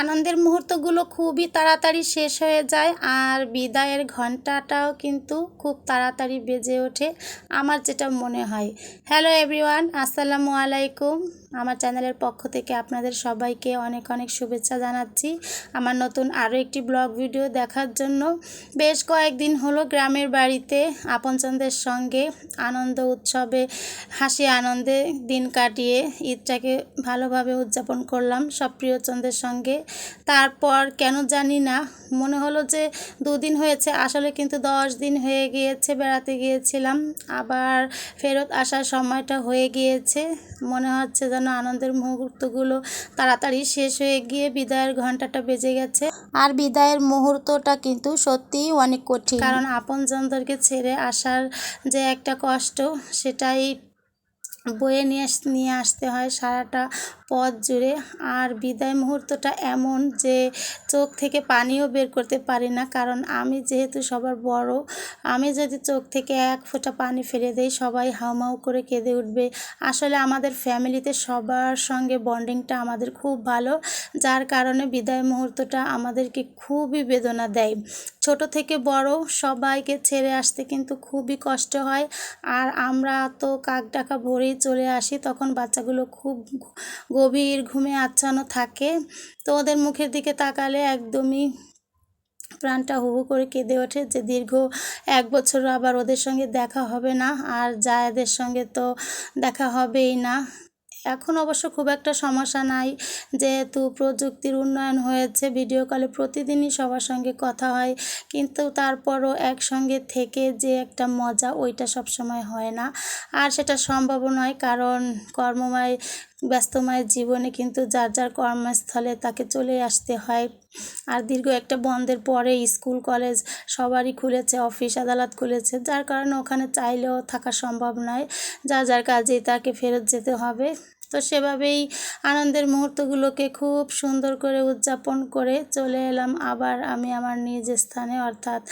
আনন্দের মুহূর্তগুলো খুবই তাড়াতাড়ি শেষ হয়ে যায় আর বিদায়ের ঘন্টাটাও কিন্তু খুব তাড়াতাড়ি বেজে ওঠে, আমার যেটা মনে হয়। হ্যালো এভরিওয়ান আসসালামু আলাইকুম। আমার চ্যানেলের পক্ষ থেকে আপনাদের সবাইকে অনেক অনেক শুভেচ্ছা জানাচ্ছি। আমার নতুন আরও একটি ব্লগ ভিডিও দেখার জন্য। বেশ কয়েকদিন হলো গ্রামের বাড়িতে আপনজনদের সঙ্গে আনন্দ উৎসবে হাসি আনন্দে দিন কাটিয়ে ঈদটাকে ভালোভাবে উদযাপন করলাম সব প্রিয়জনদের সঙ্গে। তারপর কেন জানি না, মনে হলো যে দুদিন হয়েছে, আসলে কিন্তু দশ দিন হয়ে গিয়েছে, বেড়াতে গিয়েছিলাম। আবার ফেরত আসার সময়টা হয়ে গিয়েছে। মনে হচ্ছে যেন আনন্দের মুহূর্তগুলো তাড়াতাড়ি শেষ হয়ে গিয়ে বিদায়ের ঘন্টাটা বেজে গেছে। আর বিদায়ের মুহূর্তটা কিন্তু সত্যিই অনেক কঠিন। কারণ আপনজনদেরকে ছেড়ে আসার যে একটা কষ্ট, সেটাই বয়ে নিয়ে নিয়ে আসতে হয় সারাটা পথ জুড়ে। আর বিদায় মুহূর্তটা এমন যে চোখ থেকে পানিও বের করতে পারি না, কারণ আমি যেহেতু সবার বড়, আমি যদি চোখ থেকে এক ফোঁটা পানি ফেলে দেই, সবাই হাউমাউ করে কেঁদে উঠবে। আসলে আমাদের ফ্যামিলিতে সবার সঙ্গে বন্ডিংটা আমাদের খুব ভালো, যার কারণে বিদায় মুহূর্তটা আমাদেরকে খুবই বেদনা দেয়। ছোট থেকে বড় সবাইকে ছেড়ে আসতে কিন্তু খুবই কষ্ট হয়, আর আমরা তো কাক ডাকা ভোরেই চলে আসি, তখন বাচ্চাগুলো খুব গভীর ঘুমে আচ্ছানো থাকে। তো ওদের মুখের দিকে তাকালে একদমই প্রাণটা হু হু করে কেঁদে ওঠে যে দীর্ঘ এক বছর আবার ওদের সঙ্গে দেখা হবে না, আর জায়াদের সঙ্গে তো দেখা হবেই না। এখন অবশ্য খুব একটা সমস্যা নাই। যেহেতু প্রযুক্তির উন্নয়ন হয়েছে ভিডিও কলে প্রতিদিনই সবার সঙ্গে কথা হয়। কিন্তু তারপরও একসঙ্গে থেকে যে একটা মজা, ওইটা সবসময় হয় না। আর সেটা সম্ভবও নয়, কারণ কর্মময় ব্যস্তময় জীবনে কিন্তু যার যার কর্মস্থলে তাকে চলে আসতে হয়। আর দীর্ঘ একটা বন্ধের পরে স্কুল, কলেজ সবারই খুলেছে, অফিস, আদালত খুলেছে। যার কারণে ওখানে চাইলেও থাকা সম্ভব নয়। যা যার কাজেই তাকে ফেরত যেতে হবে। তো সেভাবেই আনন্দের মুহূর্তগুলোকে খুব সুন্দর করে উদযাপন করে চলে এলাম। আবার আমি আমার নিজ স্থানে, অর্থাৎ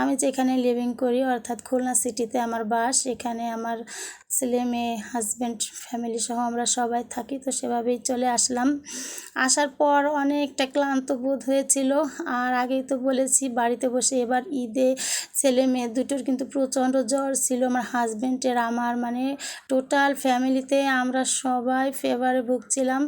আমি যেখানে লিভিং করি, অর্থাৎ খুলনা সিটিতে আমার বাস, এখানে আমার ছেলে, মেয়ে হাজব্যান্ড ফ্যামিলি সহ আমরা সবাই থাকি, তো সেভাবেই চলে আসলাম। আসার পর অনেকটা ক্লান্ত বোধ হয়েছিল। আর আগেই তো বলেছি, বাড়িতে বসে এবার ঈদে ছেলে, মেয়ে দুটোর কিন্তু প্রচণ্ড জ্বর ছিল। আমার হাজব্যান্ডের আমার মানে টোটাল ফ্যামিলিতে আমরা সবাই ফেভারে ভুগছিলাম।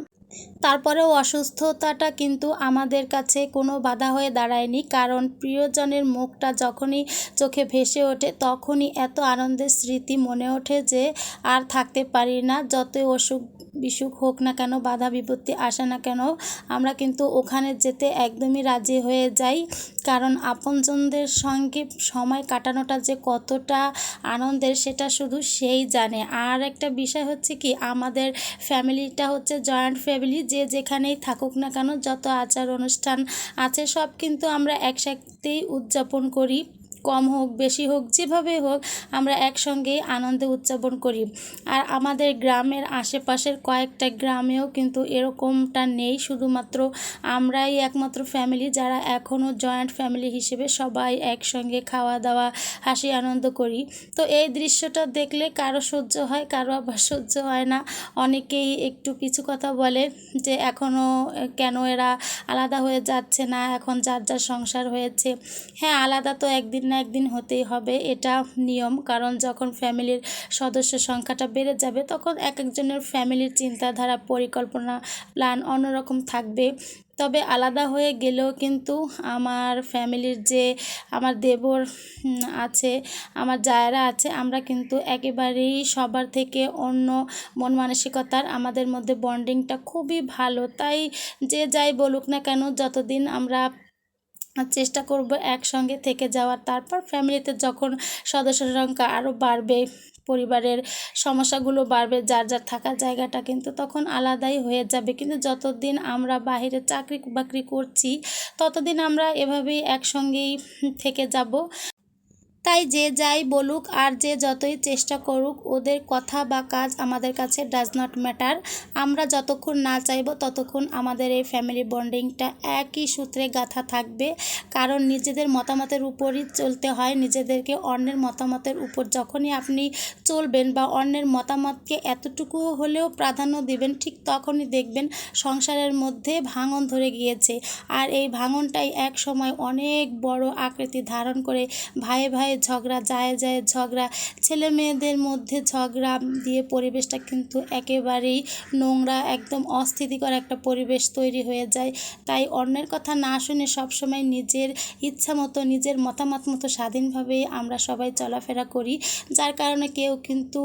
তারপরেও অসুস্থতাটা কিন্তু আমাদের কাছে কোনো বাধা হয়ে দাঁড়ায়নি। কারণ প্রিয়জনের মুখটা যখনই চোখে ভেসে ওঠে, তখনই এত আনন্দের স্মৃতি মনে ওঠে যে আর থাকতে পারি না। যতই অসুখ বিসুখ হোক না কেন, বাধা বিপত্তি আসে না কেন, আমরা কিন্তু ওখানে যেতে একদমই রাজি হয়ে যাই। কারণ আপনজনদের সঙ্গে সময় কাটানোটা যে কতটা আনন্দের, সেটা শুধু সেই জানে। আর একটা বিষয় হচ্ছে কি, আমাদের ফ্যামিলিটা হচ্ছে জয়েন্ট ফ্যামিলি যে যেখানেই থাকুক না কেন, যত আচার অনুষ্ঠান আছে, সব কিন্তু আমরা একসাথেই উদযাপন করি। কম হোক, বেশি হোক, যেভাবে হোক, আমরা একসঙ্গেই আনন্দে উদযাপন করি। আর আমাদের গ্রামের আশেপাশের কয়েকটা গ্রামেও কিন্তু এরকমটা নেই, শুধুমাত্র আমরাই একমাত্র ফ্যামিলি যারা এখনও জয়েন্ট ফ্যামিলি হিসেবে সবাই একসঙ্গে খাওয়া দাওয়া, হাসি আনন্দ করি। তো এই দৃশ্যটা দেখলে কারও সহ্য হয়, কারও আবার সহ্য হয় না। অনেকেই একটু কিছু কথা বলে যে এখনও কেন এরা আলাদা হয়ে যাচ্ছে না? এখন যার যার সংসার হয়েছে। হ্যাঁ আলাদা তো একদিন না একদিন হতেই হবে, এটা নিয়ম। কারণ যখন ফ্যামিলির সদস্য সংখ্যাটা বেড়ে যাবে, তখন এক একজনের ফ্যামিলির চিন্তাধারা, পরিকল্পনা, প্ল্যান অন্যরকম থাকবে। তবে আলাদা হয়ে গেলেও কিন্তু আমার ফ্যামিলির যে আমার দেবর আছে, আমার জায়েরা আছে, আমরা কিন্তু একেবারেই সবার থেকে অন্য মন মানসিকতার, আমাদের মধ্যে বন্ডিংটা খুবই ভালো। তাই যে যাই বলুক না কেন, যতদিন আমরা চেষ্টা করব একসঙ্গে থেকে যাওয়ার। তারপর ফ্যামিলিতে যখন সদস্যের সংখ্যা আরও বাড়বে, পরিবারের সমস্যাগুলো বাড়বে, যার যার থাকার জায়গাটা কিন্তু তখন আলাদাই হয়ে যাবে। কিন্তু যতদিন আমরা বাহিরে চাকরি বাকরি করছি, ততদিন আমরা এভাবেই একসঙ্গেই থেকে যাব। তাই যে যাই বলুক আর যে যতই চেষ্টা করুক, ওদের কথা বা কাজ আমাদের কাছে ডাজ নট ম্যাটার আমরা যতক্ষণ না চাইব, ততক্ষণ আমাদের এই ফ্যামিলি বন্ডিংটা একই সূত্রে গাঁথা থাকবে। কারণ নিজেদের মতামতের উপরই চলতে হয়। নিজেদেরকে অন্যের মতামতের উপর যখনই আপনি চলবেন বা অন্যের মতামতকে এতটুকু হলেও প্রাধান্য দিবেন, ঠিক তখনই দেখবেন সংসারের মধ্যে ভাঙন ধরে গিয়েছে। আর এই ভাঙনটাই এক সময় অনেক বড় আকৃতি ধারণ করে ভাইয়ে ভাইয়ে ঝগড়া, যায় যায় ঝগড়া, ছেলে মেয়েদের মধ্যে ঝগড়া দিয়ে পরিবেশটা কিন্তু একেবারেই নোংরা, একদম অস্থিতিকর একটা পরিবেশ তৈরি হয়ে যায়। তাই অন্যের কথা না শুনে সবসময় নিজের ইচ্ছা মতো, নিজের মতামত মতো স্বাধীনভাবে আমরা সবাই চলাফেরা করি, যার কারণে কেউ কিন্তু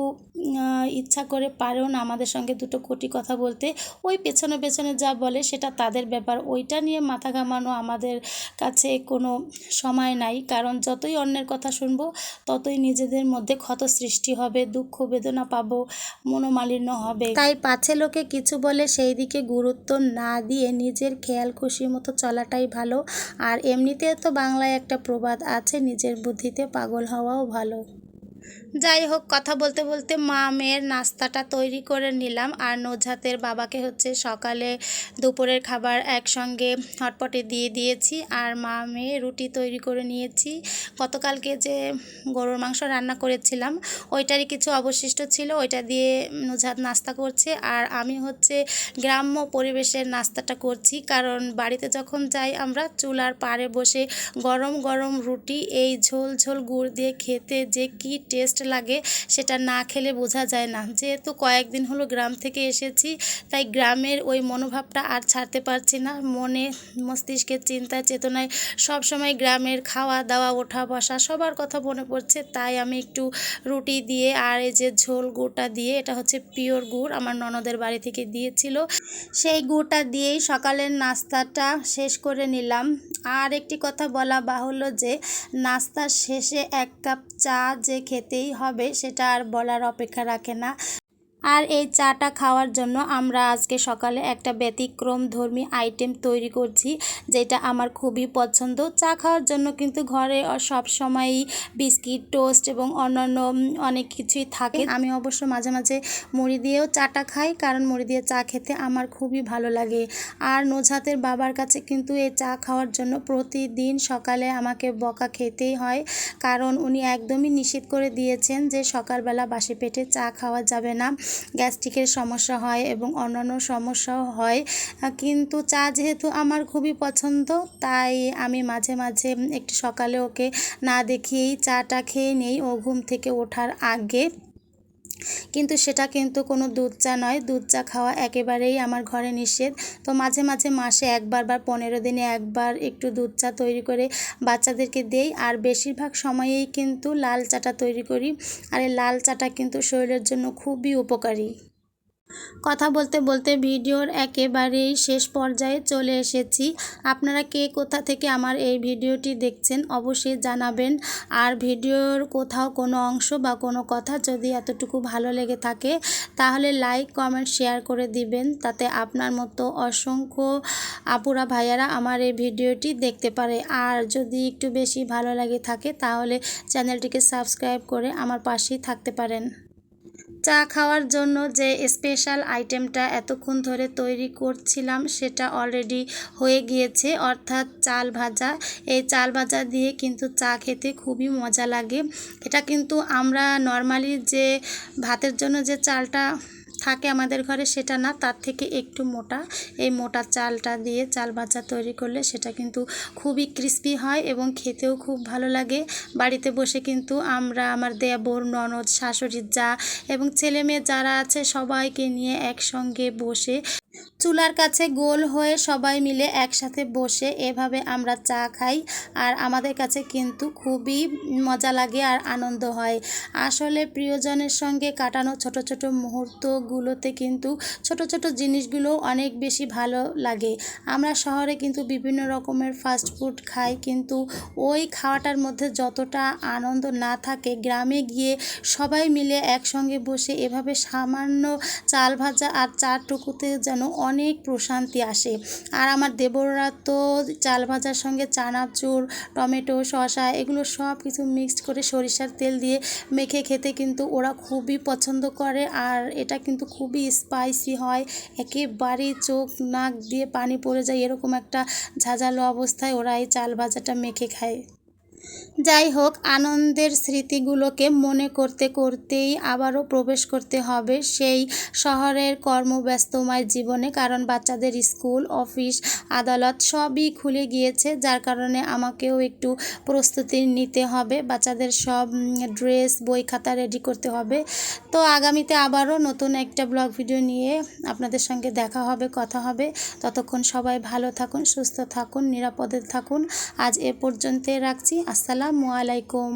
ইচ্ছা করে পারেও না আমাদের সঙ্গে দুটো কোটি কথা বলতে। ওই পেছনে পেছনে যা বলে সেটা তাদের ব্যাপার। ওইটা নিয়ে মাথা ঘামানো আমাদের কাছে কোনো সময় নাই। কারণ যতই অন্যের কথা শুনব, ততই নিজেদের মধ্যে ক্ষত সৃষ্টি হবে, দুঃখ বেদনা পাবো, মনোমালিন্য হবে। তাই পাছে লোকে কিছু বলে সেই দিকে গুরুত্ব না দিয়ে নিজের খেয়াল খুশির মতো চলাটাই ভালো। আর এমনিতে তো বাংলায় একটা প্রবাদ আছে, নিজের বুদ্ধিতে পাগল হওয়াও ভালো। যাই হোক, কথা বলতে বলতে মা মেয়ের নাস্তাটা তৈরি করে নিলাম। আর নৌঝাতের বাবাকে হচ্ছে সকালে দুপুরের খাবার একসঙ্গে হটপটে দিয়ে দিয়েছি। আর মা মেয়ে রুটি তৈরি করে নিয়েছি। গতকালকে যে গরুর মাংস রান্না করেছিলাম, ওইটারই কিছু অবশিষ্ট ছিল। ওইটা দিয়ে নুজাত নাস্তা করছে। আর আমি হচ্ছে গ্রাম্য পরিবেশের নাস্তাটা করছি। কারণ বাড়িতে যখন যাই আমরা, চুলার পাড়ে বসে গরম গরম রুটি, এই ঝোল ঝোল গুড় দিয়ে খেতে যে কি টেস্ট লাগে, সেটা না খেলে বোঝা যায় না। যেহেতু কয়েকদিন হলো গ্রাম থেকে এসেছি, তাই গ্রামের ওই মনোভাবটা আর ছাড়তে পারছি না। মনে, মস্তিষ্কের চিন্তা, চেতনায় সব সময় গ্রামের খাওয়া দাওয়া, ওঠা বসা সবার কথা মনে পড়ছে, তাই আমি একটু রুটি দিয়ে আর এই যে ঝোল গুড়টা দিয়ে, এটা হচ্ছে পিওর গুড় আমার ননদের বাড়ি থেকে দিয়েছিল। সেই গুড়টা দিয়েই সকালের নাস্তাটা শেষ করে নিলাম। আর একটি কথা বলা বাহুল্য যে নাস্তার শেষে এক কাপ চা যে খেতেই হবে সেটা আর বলার অপেক্ষা রাখে না। আর এই চাটা খাওয়ার জন্য আমরা আজকে সকালে একটা ব্যতিক্রম ধর্মী আইটেম তৈরি করছি, যেটা আমার খুবই পছন্দ। চা খাওয়ার জন্য কিন্তু ঘরে সব সময়ই বিস্কিট, টোস্ট এবং অন্যান্য অনেক কিছুই থাকে। আমি অবশ্য মাঝে মাঝে মুড়ি দিয়েও চাটা খাই, কারণ মুড়ি দিয়ে চা খেতে আমার খুবই ভালো লাগে। আর নোঝাতের বাবার কাছে কিন্তু এই চা খাওয়ার জন্য প্রতিদিন সকালে আমাকে বকা খেতেই হয়, কারণ উনি একদমই নিষেধ করে দিয়েছেন যে সকালবেলা বাসি পেটে চা খাওয়া যাবে না। গ্যাস্ট্রিকের সমস্যা হয় এবং অন্যান্য সমস্যাও হয়। কিন্তু চা যেহেতু আমার খুবই পছন্দ, তাই আমি মাঝে মাঝে একটু সকালে ওকে না দেখিয়েই চাটা খেয়ে নেই। ও ঘুম থেকে ওঠার আগে কিন্তু সেটা কিন্তু কোনো দুধ চা নয়। দুধ চা খাওয়া একেবারেই আমার ঘরে নিষেধ। তো মাঝে মাঝে মাসে একবার বা পনেরো দিনে একবার একটু দুধ চা তৈরি করে বাচ্চাদেরকে দেই। আর বেশিরভাগ সময়েই কিন্তু লাল চাটা তৈরি করি। আর এই লাল চাটা কিন্তু শরীরের জন্য খুবই উপকারী। কথা বলতে বলতে ভিডিওর একেবারেই শেষ পর্যায়ে চলে এসেছি। আপনারা কে কোথা থেকে আমার এই ভিডিওটি দেখছেন অবশ্যই জানাবেন। আর ভিডিওর কোথাও কোনো অংশ বা কোনো কথা যদি এতটুকু ভালো লেগে থাকে, তাহলে লাইক, কমেন্ট, শেয়ার করে দিবেন। তাতে আপনার মতো অসংখ্য আপুরা ভাইয়ারা আমার এই ভিডিওটি দেখতে পারে। আর যদি একটু বেশি ভালো লাগে থাকে, তাহলে চ্যানেলটিকে সাবস্ক্রাইব করে আমার পাশেই থাকতে পারেন। চা খাওয়ার জন্য যে স্পেশাল আইটেমটা এতক্ষণ ধরে তৈরি করছিলাম সেটা অলরেডি হয়ে গিয়েছে, অর্থাৎ চাল ভাজা। এই চাল ভাজা দিয়ে কিন্তু চা খেতে খুবই মজা লাগে। এটা কিন্তু আমরা নর্মালি যে ভাতের জন্য যে চালটা থাকে আমাদের ঘরে, সেটা না। তার থেকে একটু মোটা। এই মোটা চালটা দিয়ে চাল ভাজা তৈরি করলে সেটা কিন্তু খুবই ক্রিস্পি হয় এবং খেতেও খুব ভালো লাগে। বাড়িতে বসে কিন্তু আমরা, আমার দেবর, ননদ শাশুড়ির যা এবং ছেলে মেয়ে যারা আছে সবাইকে নিয়ে একসঙ্গে বসে চুলার কাছে গোল হয়ে সবাই মিলে একসাথে বসে এভাবে আমরা চা খাই আর আমাদের কাছে কিন্তু খুবই মজা লাগে আর আনন্দ হয়। আসলে প্রিয়জনের সঙ্গে কাটানো ছোট ছোট মুহূর্তগুলোতে কিন্তু ছোট ছোট জিনিসগুলো অনেক বেশি ভালো লাগে। আমরা শহরে কিন্তু বিভিন্ন রকমের ফাস্ট ফুড খাই কিন্তু ওই খাওয়াটার মধ্যে যতটা আনন্দ না থাকে, গ্রামে গিয়ে সবাই মিলে একসঙ্গে বসে এভাবে সামান্য চাল ভাজা আর চার টুকুতে যেন অনেক প্রশান্তি আসে। আর আমার দেবররা তো চাল ভাজার সঙ্গে চানাচুর, টমেটো, শসা এগুলো সব কিছু মিক্সড করে সরিষার তেল দিয়ে মেখে খেতে কিন্তু ওরা খুবই পছন্দ করে। আর এটা কিন্তু খুবই স্পাইসি হয়। একেবারেই চোখ নাক দিয়ে পানি পড়ে যায় এরকম একটা ঝাঁঝালো অবস্থায় ওরা এই চাল ভাজাটা মেখে খায়। যাই হোক, আনন্দের স্মৃতিগুলোকে মনে করতে করতেই আবারও প্রবেশ করতে হবে সেই শহরের কর্মব্যস্তময় জীবনে, কারণ বাচ্চাদের স্কুল, অফিস, আদালত সবই খুলে গিয়েছে, যার কারণে আমাকেও একটু প্রস্তুতি নিতে হবে, বাচ্চাদের সব ড্রেস, বই খাতা রেডি করতে হবে। তো আগামীতে আবারও নতুন একটা ব্লগ ভিডিও নিয়ে আপনাদের সঙ্গে দেখা হবে, কথা হবে। ততক্ষণ সবাই ভালো থাকুন, সুস্থ থাকুন, নিরাপদে থাকুন। আজ এ পর্যন্ত রাখছি। আসসালামু আলাইকুম।